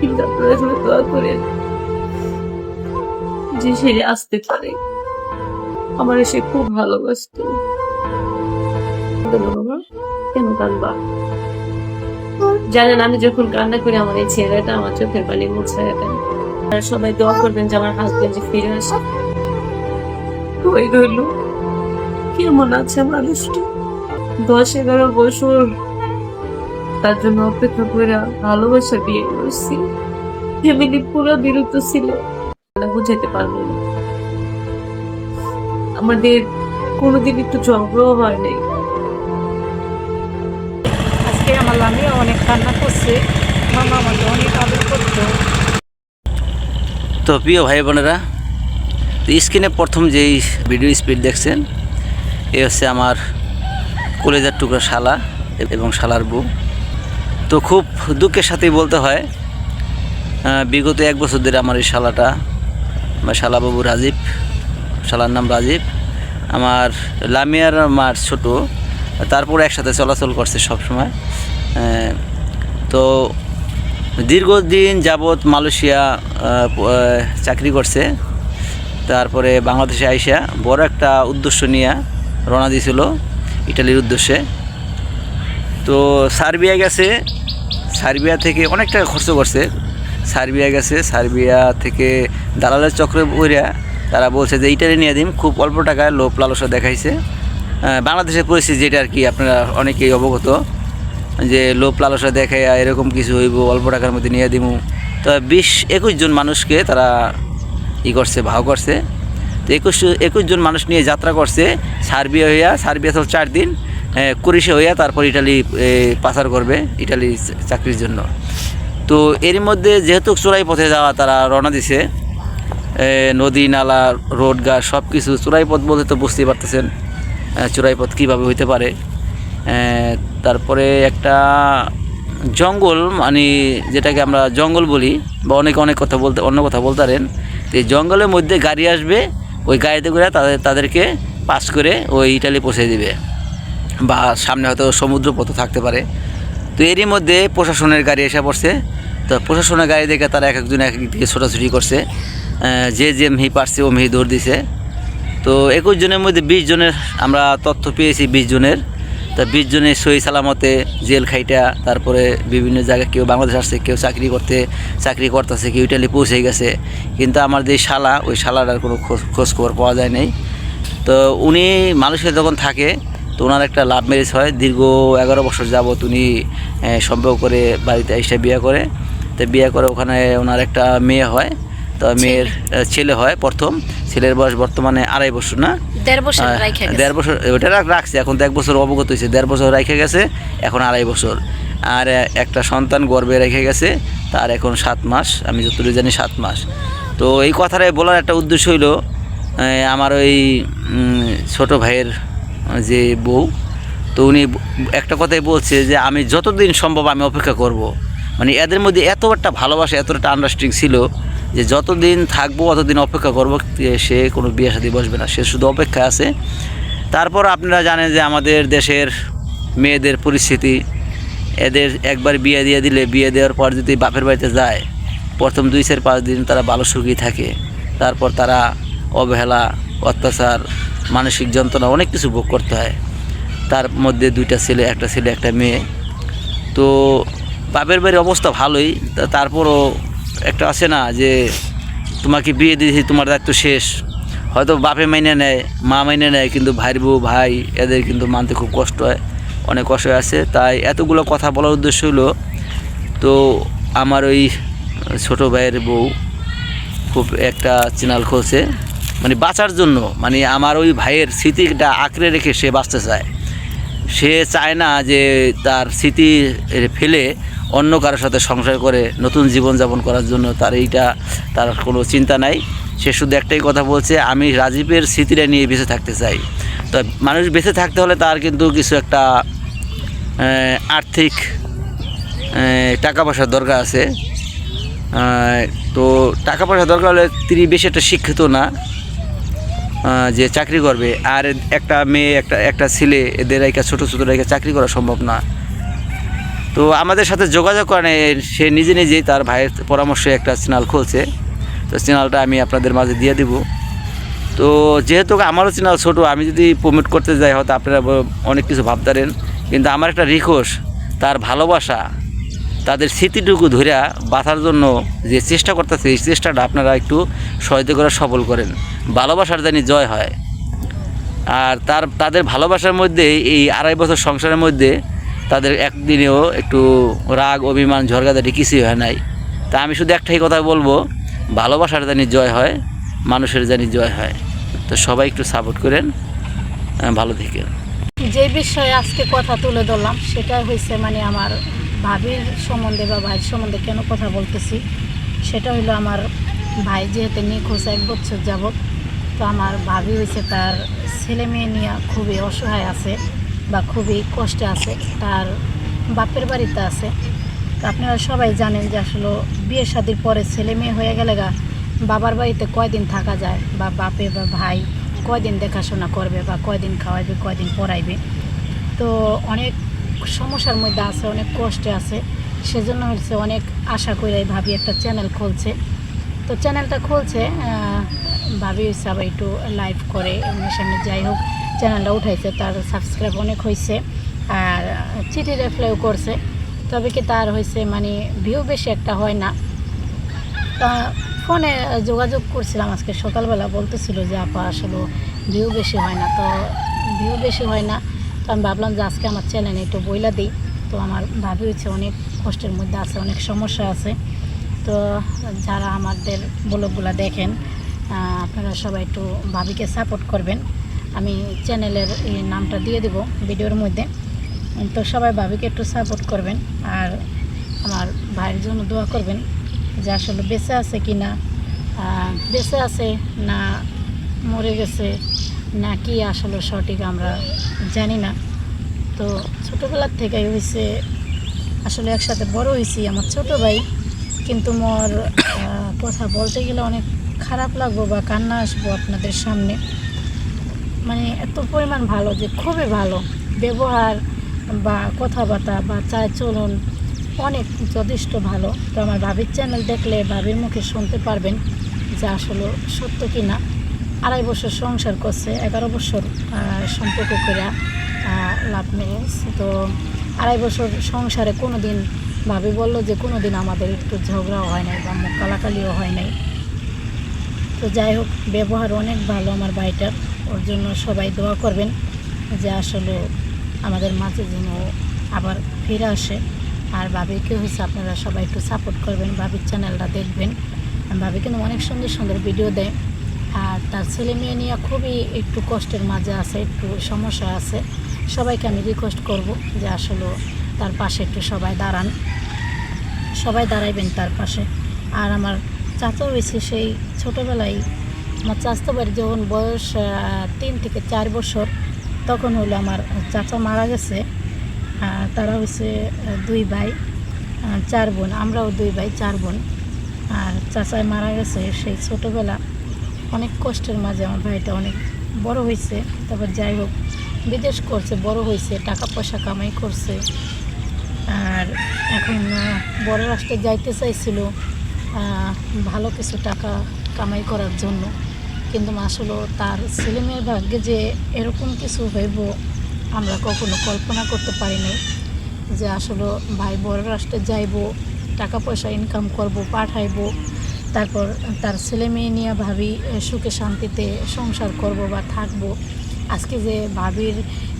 কিন্তু আপনারা এখানে দোয়া করেন যে সে আসতে পারে। আমার সে খুব ভালোবাসতো। কেন কান্দবা জানেন, আমি যখন কান্না করি, আমার এই ছেলেটা আমার চোখের পানি মুছায় দেয়। আর সবাই দোয়া করবেন যে আমার হাজবেন্ড যে ফিরে আসে ওই রইল? কেমন আছে মানুষটা? দশ এগারো বছর তার জন্য অপেক্ষা করে ভালোবাসা বিয়ে করছি ফ্যামিলি পুরো বিরক্ত ছিল। বুঝাইতে পারব না। আমাদের কোনোদিন একটু ঝগড়াও হয় নাই। আজকে আমার আমিও অনেক কান্না করছে। মামা আমাকে অনেক আদর করতো। তো প্রিয় ভাই বোনেরা তো স্ক্রিনে প্রথম যেই ভিডিও স্পিড দেখছেন এ হচ্ছে আমার কলেজার টুকরা শালা এবং শালার বউ। তো খুব দুঃখের সাথেই বলতে হয় বিগত এক বছর ধরে আমার এই শালাটা বা শালাবাবু রাজীব শালার নাম রাজীব আমার লামিয়ার মার ছোট তারপর একসাথে চলাচল করছে সবসময় আহ, তো দীর্ঘদিন যাবৎ মালয়েশিয়া চাকরি করছে তারপরে বাংলাদেশে আইসা বড় একটা উদ্দেশ্য নিয়ে রওনা দিয়েছিল ইটালির উদ্দেশ্যে। তো সার্বিয়া গেছে। সার্বিয়া থেকে অনেক টাকা খরচ করছে। সার্বিয়া গেছে, সার্বিয়া থেকে দালালের চক্রে বইরা তারা বলছে যে ইটালি নিয়ে দিন। খুব অল্প টাকায় লোভ লালসা দেখাইছে। বাংলাদেশের পরিস্থিতি যেটা আর কি, আপনারা অনেকেই অবগত যে, লোভ লালসা দেখাইয়া এরকম কিছু হইব, অল্প টাকার মধ্যে নিয়ে দিমু। তো বিশ একুশ জন মানুষকে তারা ই করছে, ভাও করছে। তো একুশ একুশ জন মানুষ নিয়ে যাত্রা করছে, সার্বিয়া হইয়া। সার্বিয়া তো চার দিন। কুরিশে হইয়া তারপর ইটালি পাচার করবে ইটালি চাকরির জন্য। তো এর মধ্যে যেহেতু চোরাই পথে যাওয়া তারা রওনা দিছে নদী, নালা, রোড ঘাট সব কিছু চোরাই পথ বলতে তো বুঝতেই পারতেছেন চোরাই পথ কীভাবে হইতে পারে। তারপরে একটা জঙ্গল মানে যেটাকে আমরা জঙ্গল বলি, বা অনেকে অনেক কথা বলতে, অন্য কথা বলতে পারেন তো এই জঙ্গলের মধ্যে গাড়ি আসবে, ওই গাড়িতে করে তাদের, তাদেরকে পাস করে ওই ইটালি পৌঁছে দিবে। বা সামনে হয়তো সমুদ্র পথ থাকতে পারে। তো এরই মধ্যে প্রশাসনের গাড়ি এসে পড়ছে। তো প্রশাসনের গাড়ি দেখে তারা এক একজন এক এক দিকে ছোটাছুটি করছে। যে যে মেহি পারছে ও মেহি দৌড় দিছে। তো একুশ জনের মধ্যে বিশ জনের আমরা তথ্য পেয়েছি বিশ জনের। তা বিশ জনের সই সালামতে জেল খাইটা, তারপরে বিভিন্ন জায়গায় কেউ বাংলাদেশ আসছে, কেউ চাকরি করতে, চাকরি করতেছে, কেউ ইটালি পৌঁছে গেছে। কিন্তু আমার যে শালা, ওই শালাটার কোনো খোঁজ খোঁজ খবর পাওয়া যায় নাই। তো উনি মানুষের যখন থাকে তো ওনার একটা লাভ ম্যারেজ হয়। দীর্ঘ এগারো বছর যাবৎ উনি সম্পর্ক করে বাড়িতে এসে বিয়ে করে। তো বিয়ে করে ওখানে ওনার একটা মেয়ে হয়। তো মেয়ের ছেলে হয় প্রথম। ছেলের বয়স বর্তমানে আড়াই বছর না? দেড় বছর। দেড় বছর ওটা রাখ- রাখছে। এখন তো এক বছর অবগত হয়েছে। দেড় বছর রেখে গেছে এখন আড়াই বছর। আর একটা সন্তান গর্বে রেখে গেছে তার এখন সাত মাস। আমি যতটুকু জানি সাত মাস। তো এই কথাটাই বলার একটা উদ্দেশ্য হইল আমার ওই ছোট ভাইয়ের যে বউ, তো উনি একটা কথাই বলছে যে, আমি যতদিন সম্ভব আমি অপেক্ষা করব। মানে এদের মধ্যে এত একটা ভালোবাসা এত একটা আন্ডারস্ট্যান্ডিং ছিল যে, যতদিন থাকব, অতদিন অপেক্ষা করব সে কোনো বিয়ে সাথে বসবে না। সে শুধু অপেক্ষায় আছে। তারপর আপনারা জানেন যে, আমাদের দেশের মেয়েদের পরিস্থিতি, এদের একবার বিয়ে দিয়ে দিলে, বিয়ে দেওয়ার পর যদি বাপের বাড়িতে যায়, প্রথম দুই চার পাঁচ দিন তারা ভালো সুখী থাকে। তারপর তারা অবহেলা অত্যাচার, মানসিক যন্ত্রণা অনেক কিছু ভোগ করতে হয়। তার মধ্যে দুইটা ছেলে, একটা ছেলে, একটা মেয়ে। তো বাপের বাড়ির অবস্থা ভালোই তারপরও একটা আছে না যে তোমাকে বিয়ে দিয়েছি, তোমার দায়িত্ব শেষ। হয়তো বাপে মাইনে নেয়, মা মাইনে নেয়, কিন্তু ভাইয়ের বউ, ভাই, এদের কিন্তু মানতে খুব কষ্ট হয়, অনেক কষ্ট আছে। তাই এতগুলো কথা বলার উদ্দেশ্য হলো, তো আমার ওই ছোট ভাইয়ের বউ খুব একটা চিনাল খুলছে মানে বাঁচার জন্য মানে আমার ওই ভাইয়ের স্মৃতিটা আঁকড়ে রেখে সে বাঁচতে চায়। সে চায় না যে তার স্মৃতি ফেলে অন্য কারোর সাথে সংসার করে নতুন জীবনযাপন করার জন্য তার এইটা, তার কোনো চিন্তা নাই। সে শুধু একটাই কথা বলছে, আমি রাজীবের স্মৃতিটা নিয়ে বেঁচে থাকতে চাই। তো মানুষ বেঁচে থাকতে হলে তার কিন্তু কিছু একটা আর্থিক টাকা পয়সার দরকার আছে। তো টাকা পয়সা দরকার হলে তিনি বেশি একটা শিক্ষিত না। যে চাকরি করবে, আর একটা মেয়ে, একটা একটা ছেলে, এদের একটা ছোটো ছোটো রেখে চাকরি করা সম্ভব না। তো আমাদের সাথে যোগাযোগ করেন সে নিজে নিজেই তার ভাইয়ের পরামর্শে একটা চ্যানেল খুলছে। তো চ্যানেলটা আমি আপনাদের মাঝে দিয়ে দিব। তো যেহেতু আমারও চ্যানেল ছোটো, আমি যদি প্রমোট করতে যাই, হয়তো আপনারা অনেক কিছু ভাবতারেন কিন্তু আমার একটা রিকোয়েস্ট তার ভালোবাসা। তাদের স্মৃতিটুকু ধরে বাঁচার জন্য যে চেষ্টা করতেছে, এই চেষ্টাটা আপনারা একটু সহায়তা করে সফল করেন। ভালোবাসার জানি জয় হয়। আর তার, তাদের ভালোবাসার মধ্যে, এই আড়াই বছর সংসারের মধ্যে তাদের একদিনেও একটু রাগ, অভিমান ঝরগাদাটি কিছুই হয় নাই। তা আমি শুধু একটাই কথা বলব, ভালোবাসার জানি জয় হয়, মানুষের জানি জয় হয়। তো সবাই একটু সাপোর্ট করেন ভালো থেকে যে বিষয়ে আজকে কথা তুলে ধরলাম সেটা হয়েছে মানে আমার ভাবির সম্বন্ধে বা ভাইয়ের সম্বন্ধে কেন কথা বলতেছি, সেটা হলো আমার ভাই যেহেতু নিখোঁজ এক বছর যাবৎ, তো আমার ভাবি হয়েছে তার ছেলে মেয়ে নিয়ে খুবই অসহায় আছে বা খুবই কষ্টে আছে, তার বাপের বাড়িতে আছে। আপনারা সবাই জানেন যে আসলে বিয়ে শাদির পরে ছেলে মেয়ে হয়ে গেলে গা, বাবার বাড়িতে কয়দিন থাকা যায় বা বাপে বা ভাই কয়দিন দেখাশোনা করবে বা কয়দিন খাওয়াইবে, কয়দিন পড়াইবে। তো অনেক সমস্যার মধ্যে আছে, অনেক কষ্টে আছে। সেজন্য হচ্ছে অনেক আশা করে ভাবি একটা চ্যানেল খুলছে। তো চ্যানেলটা খুলছে ভাবি আবার একটু লাইভ করে, এমনি সামনে যাই হোক চ্যানেলটা উঠাইছে, তার সাবস্ক্রাইব অনেক হয়েছে আর চিঠি রিপ্লাইও করছে। তবে কি তার হয়েছে মানে ভিউ বেশি একটা হয় না। তা ফোনে যোগাযোগ করছিলাম আজকে সকালবেলা, বলতেছিল যে, আপা, আসলে ভিউ বেশি হয় না। তো ভিউ বেশি হয় না। তো আমি ভাবলাম যে আজকে আমার চ্যানেলে একটু বইলা দিই। তো আমার ভাবি হচ্ছে অনেক কষ্টের মধ্যে আছে, অনেক সমস্যা আছে। তো যারা আমাদের ব্লগগুলো দেখেন আপনারা সবাই একটু ভাবিকে সাপোর্ট করবেন। আমি চ্যানেলের নামটা দিয়ে দিব ভিডিওর মধ্যে। তো সবাই ভাবিকে একটু সাপোর্ট করবেন আর আমার ভাইয়ের জন্য দোয়া করবেন যে আসলে বেঁচে আছে কি না বেঁচে আছে না মরে গেছে না কি আসলে সঠিক আমরা জানি না। তো ছোটোবেলার থেকেই হয়েছে আসলে একসাথে বড় হয়েছি আমার ছোট ভাই, কিন্তু মোর কথা বলতে গেলে অনেক খারাপ লাগবো বা কান্না আসব আপনাদের সামনে। মানে এত পরিমাণ ভালো যে খুবই ভালো। ব্যবহার বা কথাবার্তা বা চায় চলন অনেক যথেষ্ট ভালো। তো আমার ভাবির চ্যানেল দেখলে ভাবির মুখে শুনতে পারবেন যে আসলে সত্য কি না আড়াই বছর সংসার করছে, এগারো বছর সম্পর্ক করে লাভ ম্যারেজ তো আড়াই বছর সংসারে কোনো দিন ভাবি বলল যে কোনো দিন আমাদের একটু ঝগড়াও হয় নাই বা মুখ কালাকালিও হয় নাই। তো যাই হোক, ব্যবহার অনেক ভালো আমার ভাইটার। ওর জন্য সবাই দোয়া করবেন যে আসলে আমাদের মাঝে যেন আবার ফিরে আসে। আর ভাবিকে হয়েছে আপনারা সবাই একটু সাপোর্ট করবেন, ভাবির চ্যানেলটা দেখবেন। ভাবি কিন্তু অনেক সুন্দর সুন্দর ভিডিও দেয়। আর তার ছেলে মেয়ে নিয়ে খুবই একটু কষ্টের মাঝে আছে একটু সমস্যা আছে। সবাইকে আমি রিকোয়েস্ট করব যে আসলে তার পাশে একটু সবাই দাঁড়ান। সবাই দাঁড়াইবেন তার পাশে। আর আমার চাচা হয়েছে সেই ছোটোবেলায় আমার চাচতো বাড়ি যখন বয়স তিন থেকে চার বছর তখন হলো আমার চাচা মারা গেছে। তারা আহ, দুই ভাই চার বোন আমরাও দুই ভাই চার বোন। আর চাচায় মারা গেছে সেই ছোটোবেলা। অনেক কষ্টের মাঝে আমার ভাইটা অনেক বড় হয়েছে। তারপর যাই হোক, বিদেশ করছে, বড় হয়েছে টাকা পয়সা কামাই করছে। আর এখন বড় রাষ্ট্রে যাইতে চাইছিল ভালো কিছু টাকা কামাই করার জন্য। কিন্তু আসলে তার ছেলে মেয়ের ভাগ্যে যে এরকম কিছু হইব, আমরা কখনো কল্পনা করতে পারি নাই। যে আসলে ভাই বড় রাষ্ট্রে যাইব টাকা পয়সা ইনকাম করব, পাঠাইবো তারপর তার ছেলে মেয়ে নিয়ে ভাবি সুখে শান্তিতে সংসার করব বা থাকব। আজকে যে ভাবির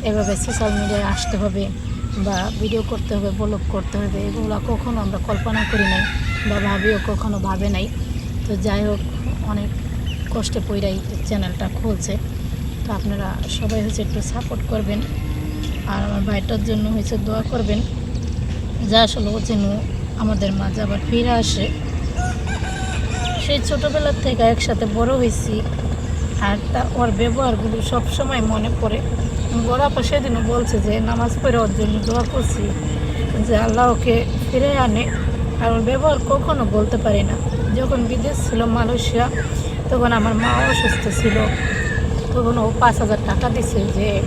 এভাবে সোশ্যাল মিডিয়ায় আসতে হবে বা ভিডিও করতে হবে ব্লগ করতে হবে, এগুলো কখনো আমরা কল্পনা করি নাই বা ভাবিও কখনো ভাবে নাই। তো যাই হোক, অনেক কষ্টে পইরাই চ্যানেলটা খুলছে। তো আপনারা সবাই হচ্ছে একটু সাপোর্ট করবেন। আর আমার ভাইটার জন্য হয়েছে দোয়া করবেন। যা আসলে ও যেন আমাদের মাঝে আবার ফিরে আসে। সেই ছোটোবেলার থেকে একসাথে বড় হয়েছি। আর তা ওর ব্যবহারগুলো সব সময় মনে পড়ে। বড় আপা সেদিনও বলছে যে, নামাজ পড়ে ওর জন্য দোয়া করছি যে আল্লাহ ওকে ফিরে আনে। আর ওর ব্যবহার কখনো বলতে পারি না। যখন বিদেশ ছিল মালয়েশিয়া, তখন আমার মা অসুস্থ ছিল। তখন ও পাঁচ হাজার টাকা দিছে যে,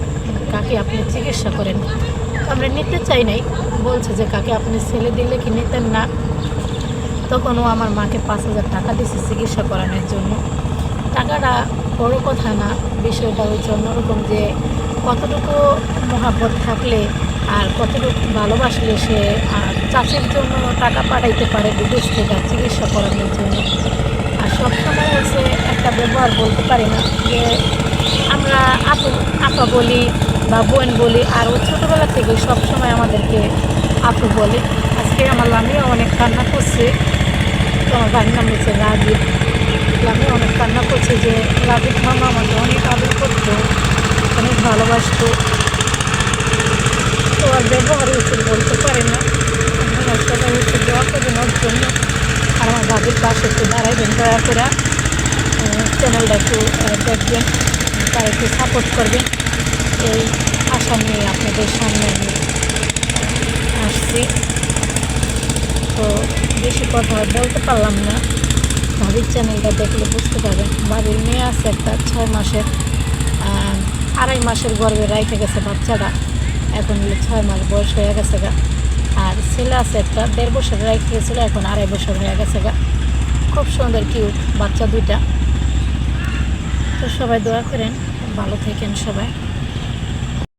কাকে, আপনি চিকিৎসা করেন। আমরা নিতে চাই নাই। বলছে যে, কাকে, আপনি ছেলে দিলে কি নিতেন না? তখন ও আমার মাকে পাঁচ হাজার টাকা দিয়েছে চিকিৎসা করানোর জন্য। টাকাটা বড় কথা না, বিষয়টা হচ্ছে অন্যরকম যে কতটুকু মহাব্বত থাকলে আর কতটুকু ভালোবাসলে সে আর চাষের জন্য টাকা পাঠাইতে পারে বিদেশ থেকে চিকিৎসা করানোর জন্য। আর সবসময় হচ্ছে একটা ব্যবহার বলতে পারি না যে আমরা আপু, আপা বলি বা বোন বলি, আর ও ছোটোবেলা থেকে সবসময় আমাদেরকে আপু বলে। আজকে আমার লামিও অনেক কান্না করছে। আমার বাড়ির নাম হচ্ছে রাজীব। লামি অনেক কান্না করছে যে রাজীব মামা আমাকে অনেক আদর করতো, অনেক ভালোবাসতো। তো আর ব্যবহার হচ্ছে বলতে পারে না। আপনারা সবাই হচ্ছে দোয়া ওর জন্য আর আমার বাবির পাশে একটু দাঁড়াইবেন, দয়া করে চ্যানেলটা একটু দেখবেন, তারা একটু সাপোর্ট করবেন। এই আশা নিয়ে আপনাদের সামনে আমি আসছি। তো বেশি কথা বলতে পারলাম না। ভাবির চ্যানেলটা দেখলে বুঝতে পারবেন। বাড়ির মেয়ে আছে একটা, ছয় মাসের। আড়াই মাসের গর্ভে রাইখে গেছে বাচ্চাটা। এখন ছয় মাস বয়স হয়ে গেছে গা। আর ছেলে আছে একটা, দেড় বছর রাইখে গেছিল, এখন আড়াই বছর হয়ে গেছে গা। খুব সুন্দর, কিউট বাচ্চা দুইটা। তো সবাই দোয়া করেন, ভালো থাকেন সবাই।